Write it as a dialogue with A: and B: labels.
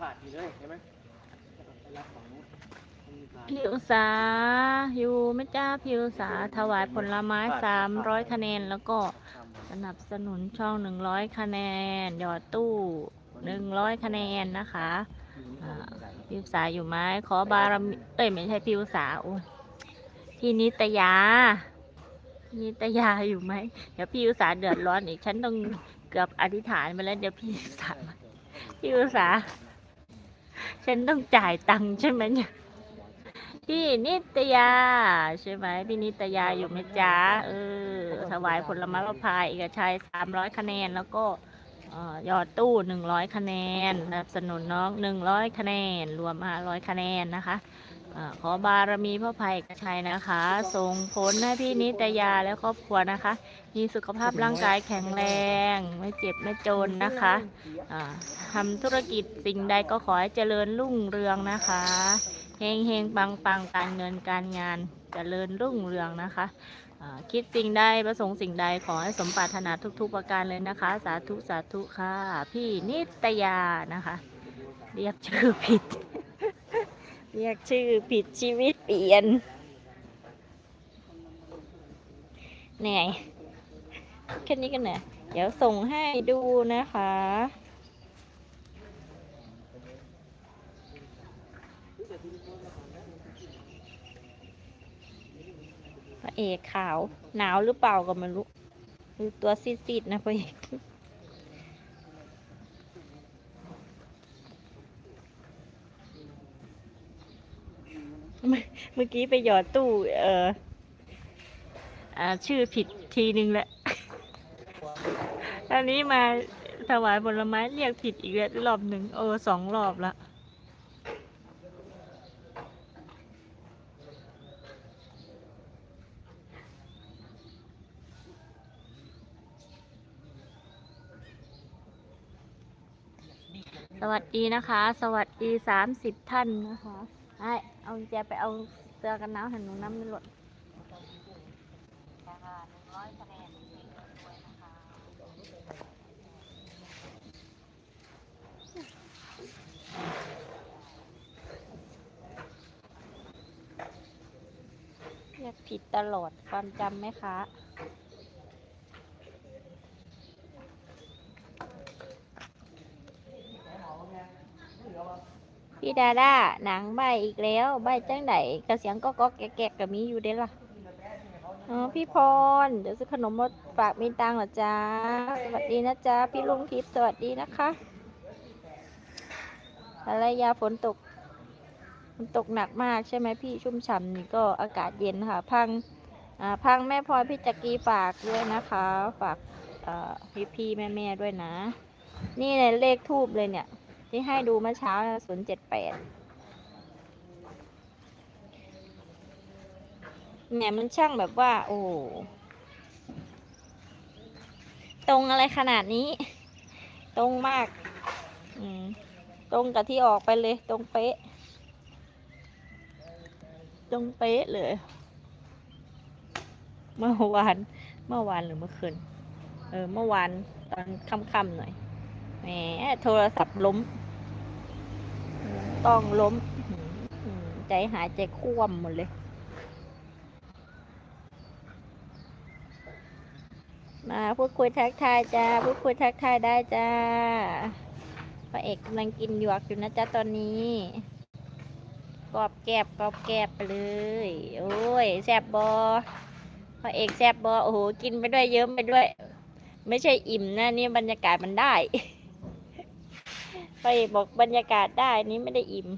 A: ขาดอยู่เลยใช่ไหมไปรับฝั่งนู้น
B: พี่อุตสาอยู่ไหม่จ้าพี่อุตสาถวายผลไม้สามร้อยคะแนนแล้วก็สนับสนุนช่องหนึ่งร้อยคะแนน หยอดตู้หนึ่งร้อยคะแนนนะคะอ่าพี่อุตสาอยู่ไหมขอบารมีเอ้ยไม่ใช่พี่อุตสาโอ้ยพี่นิตยาพี่นิตยาอยู่ไหมเดี๋ยวพี่อุตสาเดือดร้อนอีกฉันต้องเกือบอธิษฐานไปแล้วเดี๋ยวพี่อุตสาพี่อุตสา ฉันต้องจ่ายตังค์ใช่ไหมเนี่ยพี่นิตยา ใช่ไหมพี่นิตยาอยู่ไหมจ๊ะเออถวายผลไม้มะพายเอกชัยสามร้อยคะแนนแล้วก็ยอดตู้หนึ่งร้อยคะแนนสนับสนุนน้องหนึ่งร้อยคะแนน รวมห้าร้อยคะแนนนะคะ อาขอบารมีพ่อภัยกชัยนะคะส่งผลให้พี่นิตยาและครอบครัวนะคะ มีสุขภาพร่างกายแข็งแรง ไม่เจ็บไม่จนนะคะอ่าทำธุรกิจสิ่งใดก็ขอให้เจริญรุ่งเรืองนะคะเฮงเฮงปังปังการเงินการงานเจริญรุ่งเรืองนะคะอ่าคิดสิ่งใดประสงค์สิ่งใดขอให้สมปรารถนาทุก ๆ ประการเลยนะคะ สาธุสาธุค่ะ พี่นิตยานะคะ เรียกชื่อผิด เรียกชื่อผิดชีวิตเปลี่ยนเหนื่อยแค่นี้กันเหนื่อยเดี๋ยวส่งให้ดูนะคะ พระเอกขาว หนาวหรือเปล่าก็ไม่รู้ ดูตัวซีดๆนะพระเอก เมื่อกี้ไปหยอดตู้ เอออ่าชื่อผิดทีนึงแหละอันนี้มาถวายผลไม้เรียกผิดอีกแล้วรอบหนึ่งเออสองรอบละสวัสดีนะคะ สวัสดีสามสิบท่านนะคะ ไอ้เอากุญแจไปเอาเสื้อกันหนาวให้หนูน้ำไม่หล่นนะคะหนึ่งร้อยคะแนนด้วยนะคะเรียกผิดตลอดความจำไหมคะ พี่ดาด้าหนังใบอีกแล้ว ใบจังไดกระเสียงก็ก็แกะกับมีอยู่เด้ล่ะอ๋อพี่พรเดี๋ยวซื้อขนมมาฝากมีตังเหรอจ๊ะสวัสดีนะจ๊ะพี่ลุงทิพย์สวัสดีนะคะอะไรยาฝนตกฝนตกหนักมากใช่ไหมพี่ชุ่มฉ่ำนี่ก็อากาศเย็นค่ะ พังอ่าพังแม่พลอยพี่จักรีฝากด้วยนะคะ ฝากเอ่พี่พี่แม่ด้วยนะ นี่เลยเลขทูบเลยเนี่ย ที่ให้ดูเมื่อเช้าศูนย์เจ็ดแปดเนี่ยมันช่างแบบว่า โอ้ตรงอะไรขนาดนี้ ตรงมากตรงกับที่ออกไปเลย ตรงเป๊ะ ตรงเป๊ะเลย เมื่อวาน เมื่อวานหรือเมื่อคืน เออ เมื่อวานตอนค่ำๆหน่อยแหมโทรศัพท์ล้ม ต้องล้ม ใจหายใจคว่ำหมดเลย มาพูดคุยทักทายจ้าพูดคุยทักทายได้จ้าพระเอกกำลังกินหยวกอยู่นะจ๊ะตอนนี้กรอบแกบกรอบแกบไปเลย โอ้ยแซบบอพระเอกแซบบอโอ้โหกินไปด้วยเยิ้มไปด้วย ไม่ใช่อิ่มนะนี่บรรยากาศมันได้ ไปบอกบรรยากาศได้นี่ไม่ได้อิ่ม